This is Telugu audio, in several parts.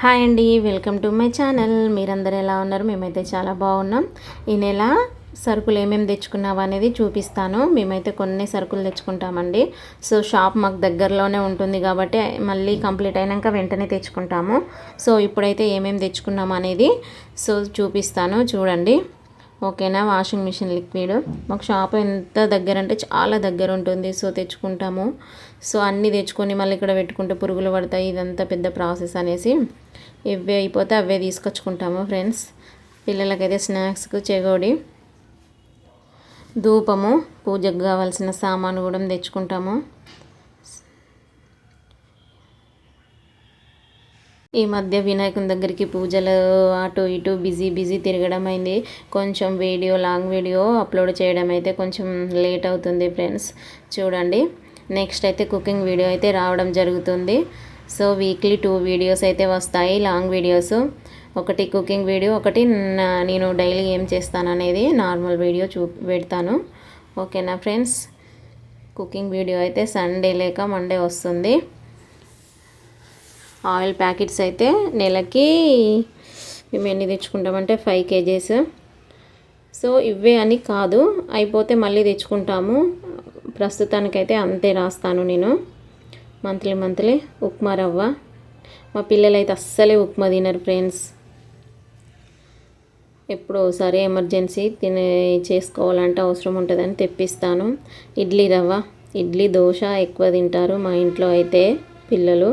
హాయ్ అండి వెల్కమ్ టు మై ఛానల్. మీరందరూ ఎలా ఉన్నారు? మేమైతే చాలా బాగున్నాం. ఈ నెల సరుకులు ఏమేమి తెచ్చుకున్నావు అనేది చూపిస్తాను. మేమైతే కొన్ని సరుకులు తెచ్చుకుంటామండి. సో షాప్ మాకు దగ్గరలోనే ఉంటుంది కాబట్టి మళ్ళీ కంప్లీట్ అయినాక వెంటనే తెచ్చుకుంటాము. సో ఇప్పుడైతే ఏమేమి తెచ్చుకున్నాం అనేది సో చూపిస్తాను. చూడండి. ఓకేనా? Washing machine liquid. మాకు షాప్ ఎంత దగ్గర అంటే చాలా దగ్గర ఉంటుంది. సో తెచ్చుకుంటాము. సో అన్నీ తెచ్చుకొని మళ్ళీ ఇక్కడ పెట్టుకుంటే పురుగులు పడతాయి. ఇదంతా పెద్ద ప్రాసెస్ అనేసి ఇవే అయిపోతే అవే తీసుకొచ్చుకుంటాము ఫ్రెండ్స్. పిల్లలకైతే స్నాక్స్కు చెగోడి ధూపము పూజకు కావాల్సిన సామాను కూడా తెచ్చుకుంటాము. ఈ మధ్య వినాయకుని దగ్గరికి పూజలు అటు ఇటు బిజీ బిజీ తిరగడం అయింది. కొంచెం వీడియో లాంగ్ వీడియో అప్లోడ్ చేయడం అయితే కొంచెం లేట్ అవుతుంది ఫ్రెండ్స్. చూడండి. నెక్స్ట్ అయితే కుకింగ్ వీడియో అయితే రావడం జరుగుతుంది. సో వీక్లీ టూ వీడియోస్ అయితే వస్తాయి లాంగ్ వీడియోస్. ఒకటి కుకింగ్ వీడియో ఒకటి నేను డైలీ ఏం చేస్తాను అనేది నార్మల్ వీడియో చూ పెడతాను. ఓకేనా ఫ్రెండ్స్? కుకింగ్ వీడియో అయితే సండే లేక మండే వస్తుంది. ఆయిల్ ప్యాకెట్స్ అయితే నెలకి మేము ఎన్ని తెచ్చుకుంటామంటే ఫైవ్ కేజీస్. సో ఇవే అని కాదు అయిపోతే మళ్ళీ తెచ్చుకుంటాము. ప్రస్తుతానికైతే అంతే రాస్తాను నేను. మంత్లీ మంత్లీ ఉప్మా రవ్వ. మా పిల్లలైతే అస్సలే ఉప్మా తినరు ఫ్రెండ్స్. ఎప్పుడో ఒకసారి ఎమర్జెన్సీ తినే చేసుకోవాలంటే అవసరం ఉంటుందని తెప్పిస్తాను. ఇడ్లీ రవ్వ ఇడ్లీ దోశ ఎక్కువ తింటారు మా ఇంట్లో అయితే పిల్లలు.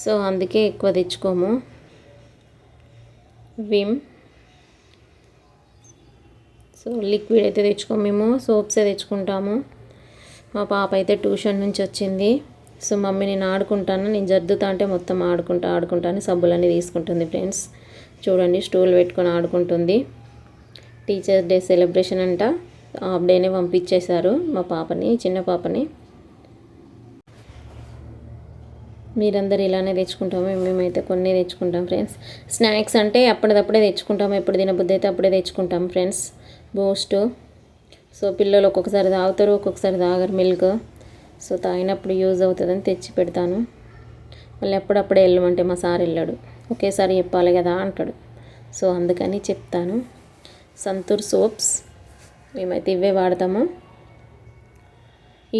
సో అందుకే ఎక్కువ తెచ్చుకోము. విమ్. సో లిక్విడ్ అయితే తెచ్చుకోము మేము సోప్సే తెచ్చుకుంటాము. మా పాప అయితే ట్యూషన్ నుంచి వచ్చింది. సో మమ్మీ నేను ఆడుకుంటాను నేను జద్దుతా అంటే మొత్తం ఆడుకుంటా ఆడుకుంటాను సబ్బులన్నీ తీసుకుంటుంది ఫ్రెండ్స్. చూడండి స్టూల్ పెట్టుకొని ఆడుకుంటుంది. టీచర్స్ డే సెలబ్రేషన్ అంట. హాఫ్ డేనే పంపించేశారు మా పాపని చిన్న పాపని. మీరందరూ ఇలానే తెచ్చుకుంటాము మేమైతే కొన్ని తెచ్చుకుంటాం ఫ్రెండ్స్. స్నాక్స్ అంటే అప్పటిదప్పుడే తెచ్చుకుంటాము ఎప్పుడు తినబుద్ధి అయితే అప్పుడే తెచ్చుకుంటాం ఫ్రెండ్స్. బూస్ట్. సో పిల్లలు ఒక్కొక్కసారి తాగుతారు ఒక్కొక్కసారి తాగరు మిల్క్. సో తాగినప్పుడు యూజ్ అవుతుందని తెచ్చి పెడతాను. మళ్ళీ ఎప్పుడప్పుడే వెళ్ళమంటే మా సార్ వెళ్ళాడు. ఒకేసారి చెప్పాలి కదా అంటాడు. సో అందుకని చెప్తాను. సంతూర్ సోప్స్ మేమైతే ఇవే వాడతాము.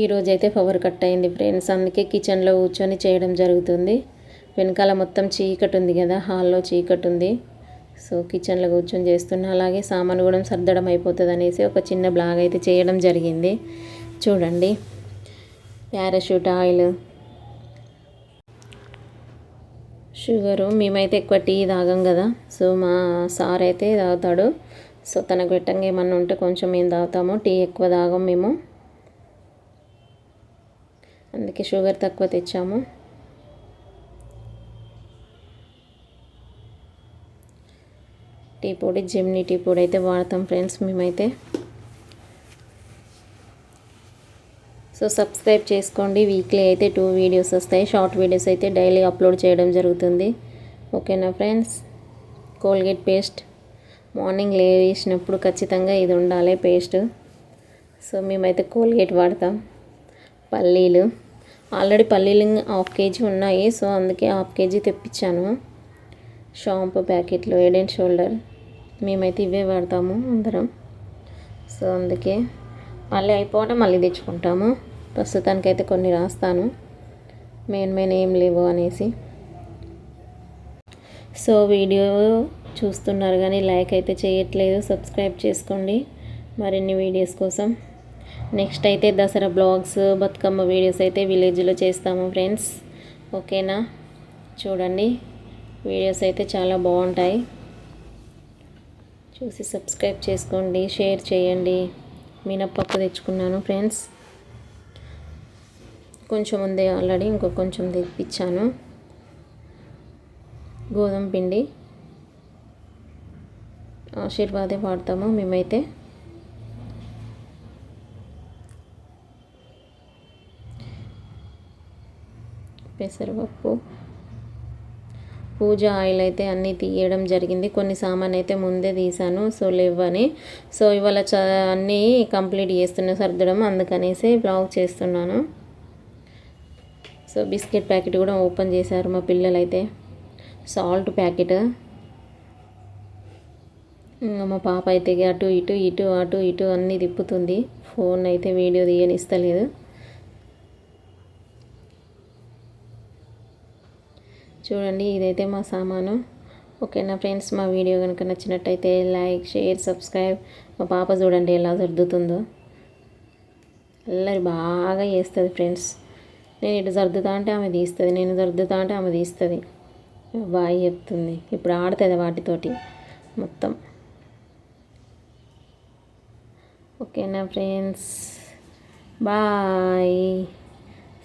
ఈరోజు అయితే పవర్ కట్ అయింది ఫ్రెండ్స్. అందుకే కిచెన్లో కూర్చొని చేయడం జరుగుతుంది. వెనకాల మొత్తం చీకటి ఉంది కదా హాల్లో చీకటి ఉంది. సో కిచెన్లో కూర్చొని చేస్తున్నా. అలాగే సామాను కూడా సర్దడం అయిపోతుంది అనేసి ఒక చిన్న బ్లాగ్ అయితే చేయడం జరిగింది. చూడండి. Parachute oil. షుగరు మేమైతే ఎక్కువ టీ తాగం కదా. సో మా సార్ అయితే తాగుతాడు. సో తనకు పెట్టంగా ఏమన్నా ఉంటే కొంచెం మేము తాగుతాము. టీ ఎక్కువ తాగం మేము. అందుకే షుగర్ తక్కువ తెచ్చాము. టీ పొడి జెమ్ని టీ పొడి అయితే వాడతాం ఫ్రెండ్స్ మేమైతే. సో సబ్స్క్రైబ్ చేసుకోండి. వీక్లీ అయితే టూ వీడియోస్ వస్తాయి. షార్ట్ వీడియోస్ అయితే డైలీ అప్లోడ్ చేయడం జరుగుతుంది. ఓకేనా ఫ్రెండ్స్? Colgate paste. మార్నింగ్ లేచినప్పుడు ఖచ్చితంగా ఇది ఉండాలి పేస్ట్. సో మేమైతే కోల్గేట్ వాడతాం. పల్లీలు. ఆల్రెడీ పల్లీలు హాఫ్ కేజీ ఉన్నాయి సో అందుకే హాఫ్ కేజీ తెప్పించాను. షాంపూ ప్యాకెట్లు హెడ్ అండ్ షోల్డర్. మేమైతే ఇవే వాడతాము అందరం. సో అందుకే మళ్ళీ అయిపోవడం మళ్ళీ తెచ్చుకుంటాము. ప్రస్తుతానికైతే కొన్ని రాస్తాను. మెయిన్ మెయిన్ ఏం లేవు అనేసి. సో వీడియో చూస్తున్నారు కానీ లైక్ అయితే చేయట్లేదు. సబ్స్క్రైబ్ చేసుకోండి. మరిన్ని వీడియోస్ కోసం. నెక్స్ట్ అయితే దసరా బ్లాగ్స్ బతుకమ్మ వీడియోస్ అయితే విలేజ్లో చేస్తాము ఫ్రెండ్స్. ఓకేనా? చూడండి. వీడియోస్ అయితే చాలా బాగుంటాయి. చూసి సబ్స్క్రైబ్ చేసుకోండి షేర్ చేయండి. మినప్పప్పు తెచ్చుకున్నాను ఫ్రెండ్స్. కొంచెం ఉంది ఆల్రెడీ ఇంకో కొంచెం తెప్పించాను. గోధుమ పిండి. ఆశీర్వాదే వాడతాము మేమైతే. పెసరపప్పు పూజ ఆయిల్ అయితే అన్నీ తీయడం జరిగింది. కొన్ని సామాన్ అయితే ముందే తీసాను సో లేవని. సో ఇవాళ చ అన్నీ కంప్లీట్ చేస్తున్నా సర్దడం అందుకనేసి బ్లాగ్ చేస్తున్నాను. సో బిస్కెట్ ప్యాకెట్ కూడా ఓపెన్ చేశారు మా పిల్లలైతే. Salt packet. ఇంకా మా పాప అయితే అటు ఇటు ఇటు అటు ఇటు అన్నీ తిప్పుతుంది. ఫోన్ అయితే వీడియో తీయనిస్తలేదు. చూడండి ఇదైతే మా సామాను. ఓకేనా ఫ్రెండ్స్? మా వీడియో కనుక నచ్చినట్టయితే లైక్ షేర్ సబ్స్క్రైబ్. మా పాప చూడండి ఎలా సర్దుతుందో. అల్లరి బాగా చేస్తుంది ఫ్రెండ్స్. నేను ఇటు సర్దుతా అంటే ఆమె తీస్తుంది నేను సర్దుతా అంటే ఆమె తీస్తుంది. బాగా చెప్తుంది. ఇప్పుడు ఆడుతుంది వాటితోటి మొత్తం. ఓకేనా ఫ్రెండ్స్? బాయ్.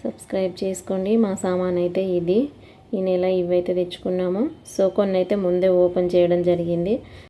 సబ్స్క్రైబ్ చేసుకోండి. మా సామాన్ అయితే ఇది. ఈ నెల ఇవైతే తెచ్చుకున్నాము. సో కొన్ని అయితే ముందే ఓపెన్ చేయడం జరిగింది.